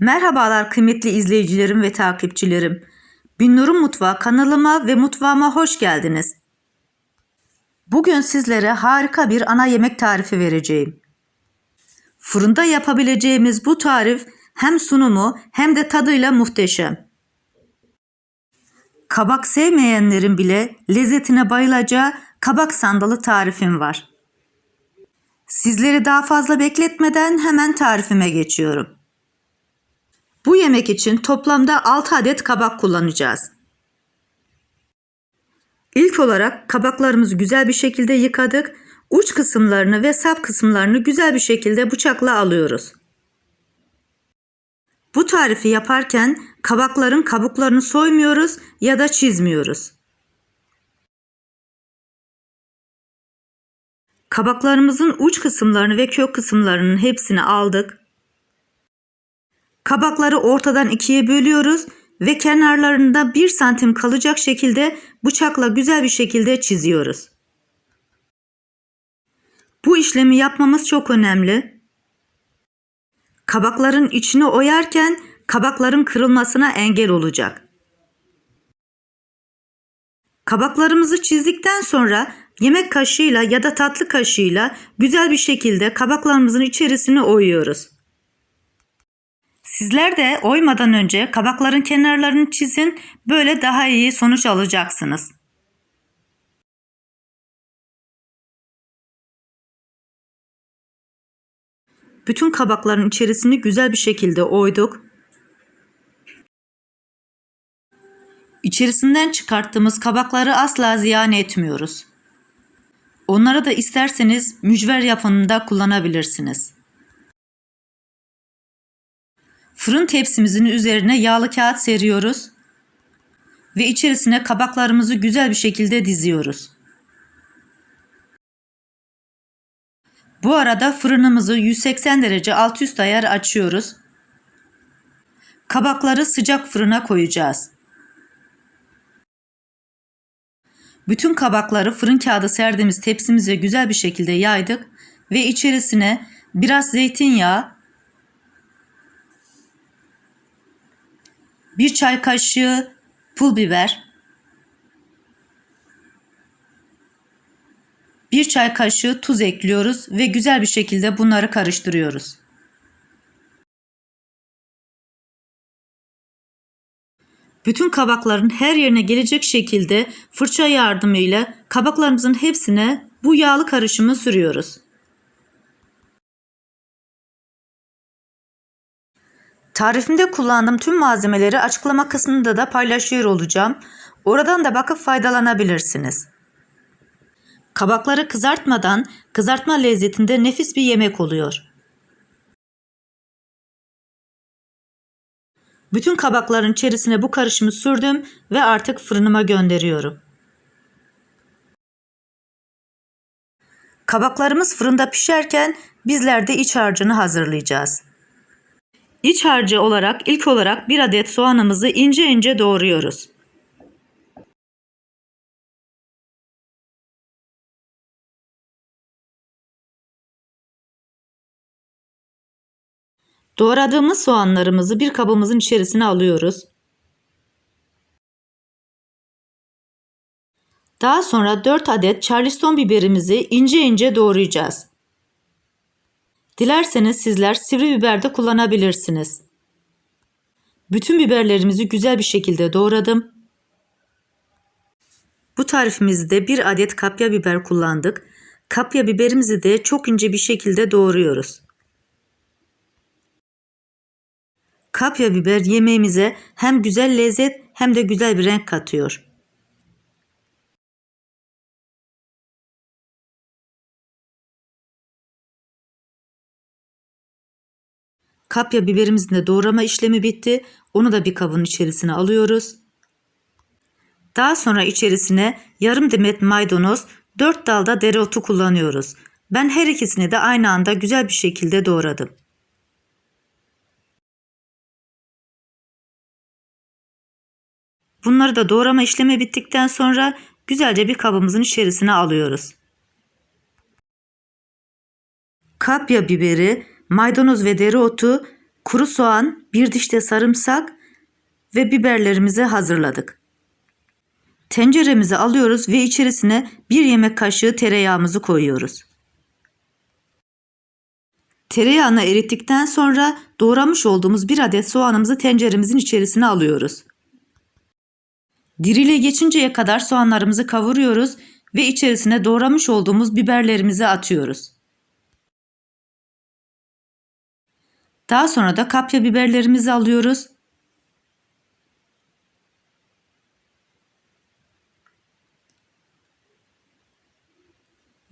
Merhabalar kıymetli izleyicilerim ve takipçilerim. Binnur'un Mutfağı kanalıma ve mutfağıma hoş geldiniz. Bugün sizlere harika bir ana yemek tarifi vereceğim. Fırında yapabileceğimiz bu tarif hem sunumu hem de tadıyla muhteşem. Kabak sevmeyenlerin bile lezzetine bayılacağı kabak sandalı tarifim var. Sizleri daha fazla bekletmeden hemen tarifime geçiyorum. Bu yemek için toplamda 6 adet kabak kullanacağız. İlk olarak kabaklarımızı güzel bir şekilde yıkadık. Uç kısımlarını ve sap kısımlarını güzel bir şekilde bıçakla alıyoruz. Bu tarifi yaparken kabakların kabuklarını soymuyoruz ya da çizmiyoruz. Kabaklarımızın uç kısımlarını ve kök kısımlarının hepsini aldık. Kabakları ortadan ikiye bölüyoruz ve kenarlarında 1 santim kalacak şekilde bıçakla güzel bir şekilde çiziyoruz. Bu işlemi yapmamız çok önemli. Kabakların içini oyarken kabakların kırılmasına engel olacak. Kabaklarımızı çizdikten sonra yemek kaşığıyla ya da tatlı kaşığıyla güzel bir şekilde kabaklarımızın içerisini oyuyoruz. Sizler de oymadan önce kabakların kenarlarını çizin. Böyle daha iyi sonuç alacaksınız. Bütün kabakların içerisini güzel bir şekilde oyduk. İçerisinden çıkarttığımız kabakları asla ziyan etmiyoruz. Onları da isterseniz mücver yapımında kullanabilirsiniz. Fırın tepsimizin üzerine yağlı kağıt seriyoruz ve içerisine kabaklarımızı güzel bir şekilde diziyoruz. Bu arada fırınımızı 180 derece alt üst ayar açıyoruz. Kabakları sıcak fırına koyacağız. Bütün kabakları fırın kağıdı serdiğimiz tepsimize güzel bir şekilde yaydık ve içerisine biraz zeytinyağı, bir çay kaşığı pul biber, bir çay kaşığı tuz ekliyoruz ve güzel bir şekilde bunları karıştırıyoruz. Bütün kabakların her yerine gelecek şekilde fırça yardımıyla kabaklarımızın hepsine bu yağlı karışımı sürüyoruz. Tarifimde kullandığım tüm malzemeleri açıklama kısmında da paylaşıyor olacağım. Oradan da bakıp faydalanabilirsiniz. Kabakları kızartmadan kızartma lezzetinde nefis bir yemek oluyor. Bütün kabakların içerisine bu karışımı sürdüm ve artık fırınıma gönderiyorum. Kabaklarımız fırında pişerken bizler de iç harcını hazırlayacağız. İç harcı olarak ilk olarak bir adet soğanımızı ince ince doğruyoruz. Doğradığımız soğanlarımızı bir kabımızın içerisine alıyoruz. Daha sonra 4 adet charleston biberimizi ince ince doğrayacağız. Dilerseniz sizler sivri biber de kullanabilirsiniz. Bütün biberlerimizi güzel bir şekilde doğradım. Bu tarifimizde bir adet kapya biber kullandık. Kapya biberimizi de çok ince bir şekilde doğruyoruz. Kapya biber yemeğimize hem güzel lezzet hem de güzel bir renk katıyor. Kapya biberimizin de doğrama işlemi bitti. Onu da bir kabın içerisine alıyoruz. Daha sonra içerisine yarım demet maydanoz, 4 dalda dereotu kullanıyoruz. Ben her ikisini de aynı anda güzel bir şekilde doğradım. Bunları da doğrama işlemi bittikten sonra güzelce bir kabımızın içerisine alıyoruz. Kapya biberi, maydanoz ve dereotu kuru soğan, bir diş de sarımsak ve biberlerimizi hazırladık. Tenceremizi alıyoruz ve içerisine bir yemek kaşığı tereyağımızı koyuyoruz. Tereyağını erittikten sonra doğramış olduğumuz bir adet soğanımızı tenceremizin içerisine alıyoruz. Diriliğe geçinceye kadar soğanlarımızı kavuruyoruz ve içerisine doğramış olduğumuz biberlerimizi atıyoruz. Daha sonra da kapya biberlerimizi alıyoruz.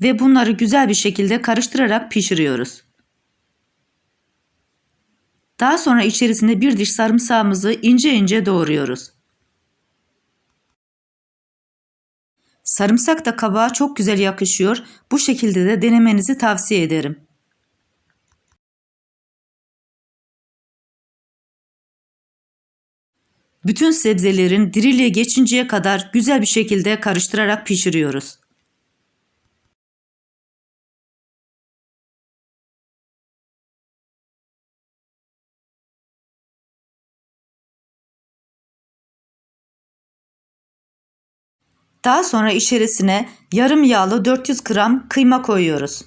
Ve bunları güzel bir şekilde karıştırarak pişiriyoruz. Daha sonra içerisine bir diş sarımsağımızı ince ince doğruyoruz. Sarımsak da kabağa çok güzel yakışıyor. Bu şekilde de denemenizi tavsiye ederim. Bütün sebzelerin diriliğe geçinceye kadar güzel bir şekilde karıştırarak pişiriyoruz. Daha sonra içerisine yarım yağlı 400 gram kıyma koyuyoruz.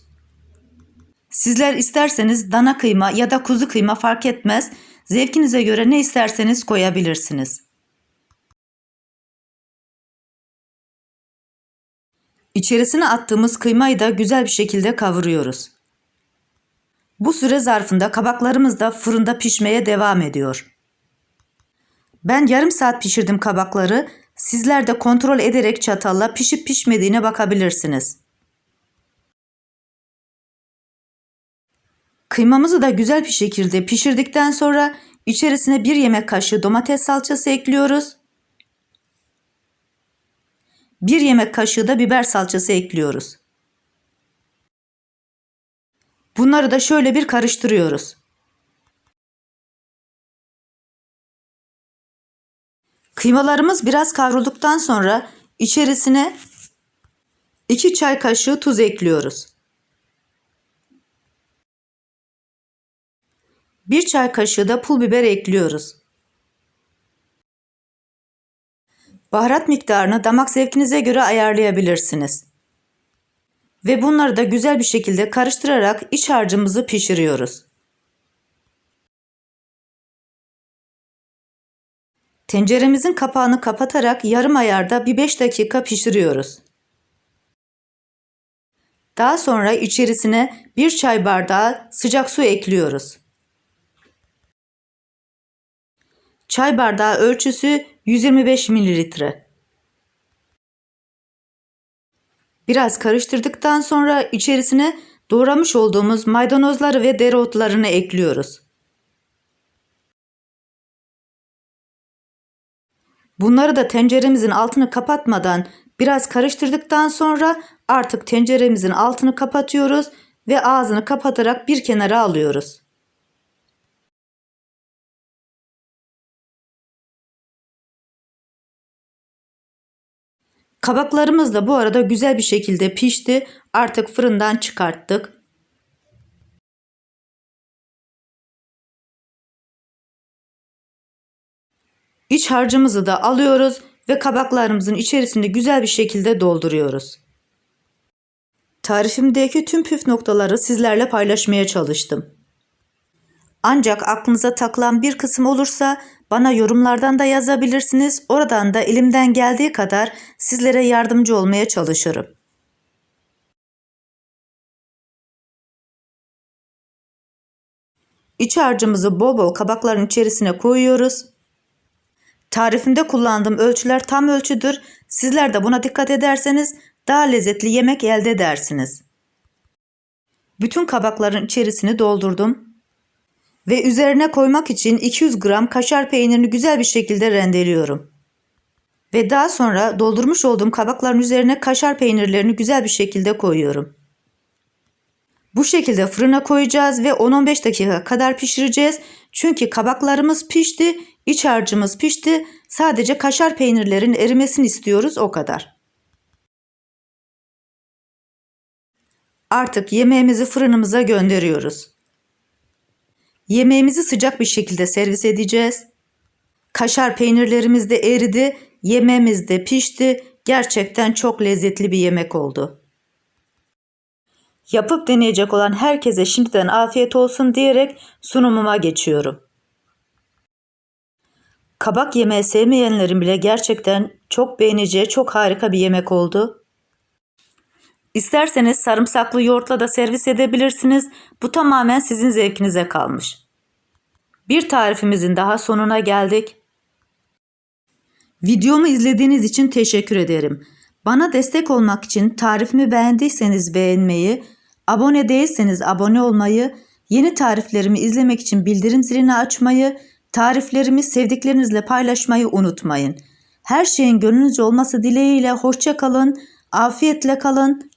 Sizler isterseniz dana kıyma ya da kuzu kıyma fark etmez. Zevkinize göre ne isterseniz koyabilirsiniz. İçerisine attığımız kıymayı da güzel bir şekilde kavuruyoruz. Bu süre zarfında kabaklarımız da fırında pişmeye devam ediyor. Ben yarım saat pişirdim kabakları. Sizler de kontrol ederek çatalla pişip pişmediğine bakabilirsiniz. Kıymamızı da güzel bir şekilde pişirdikten sonra içerisine bir yemek kaşığı domates salçası ekliyoruz. Bir yemek kaşığı da biber salçası ekliyoruz. Bunları da şöyle bir karıştırıyoruz. Kıymalarımız biraz kavrulduktan sonra içerisine 2 çay kaşığı tuz ekliyoruz. 1 çay kaşığı da pul biber ekliyoruz. Baharat miktarını damak zevkinize göre ayarlayabilirsiniz. Ve bunları da güzel bir şekilde karıştırarak iç harcımızı pişiriyoruz. Tenceremizin kapağını kapatarak yarım ayarda bir 5 dakika pişiriyoruz. Daha sonra içerisine bir çay bardağı sıcak su ekliyoruz. Çay bardağı ölçüsü 125 mililitre. Biraz karıştırdıktan sonra içerisine doğramış olduğumuz maydanozları ve dereotlarını ekliyoruz. Bunları da tenceremizin altını kapatmadan biraz karıştırdıktan sonra artık tenceremizin altını kapatıyoruz ve ağzını kapatarak bir kenara alıyoruz. Kabaklarımız da bu arada güzel bir şekilde pişti. Artık fırından çıkarttık. İç harcımızı da alıyoruz ve kabaklarımızın içerisinde güzel bir şekilde dolduruyoruz. Tarifimdeki tüm püf noktaları sizlerle paylaşmaya çalıştım. Ancak aklınıza takılan bir kısım olursa bana yorumlardan da yazabilirsiniz. Oradan da elimden geldiği kadar sizlere yardımcı olmaya çalışırım. İç harcımızı bol bol kabakların içerisine koyuyoruz. Tarifimde kullandığım ölçüler tam ölçüdür. Sizler de buna dikkat ederseniz daha lezzetli yemek elde edersiniz. Bütün kabakların içerisini doldurdum. Ve üzerine koymak için 200 gram kaşar peynirini güzel bir şekilde rendeliyorum. Ve daha sonra doldurmuş olduğum kabakların üzerine kaşar peynirlerini güzel bir şekilde koyuyorum. Bu şekilde fırına koyacağız ve 10-15 dakika kadar pişireceğiz. Çünkü kabaklarımız pişti, iç harcımız pişti. Sadece kaşar peynirlerin erimesini istiyoruz o kadar. Artık yemeğimizi fırınımıza gönderiyoruz. Yemeğimizi sıcak bir şekilde servis edeceğiz. Kaşar peynirlerimiz de eridi, yemeğimiz de pişti. Gerçekten çok lezzetli bir yemek oldu. Yapıp deneyecek olan herkese şimdiden afiyet olsun diyerek sunumuma geçiyorum. Kabak yemeği sevmeyenlerin bile gerçekten çok beğeneceği çok harika bir yemek oldu. İsterseniz sarımsaklı yoğurtla da servis edebilirsiniz. Bu tamamen sizin zevkinize kalmış. Bir tarifimizin daha sonuna geldik. Videomu izlediğiniz için teşekkür ederim. Bana destek olmak için tarifimi beğendiyseniz beğenmeyi, abone değilseniz abone olmayı, yeni tariflerimi izlemek için bildirim zilini açmayı, tariflerimi sevdiklerinizle paylaşmayı unutmayın. Her şeyin gönlünüzce olması dileğiyle hoşça kalın, afiyetle kalın,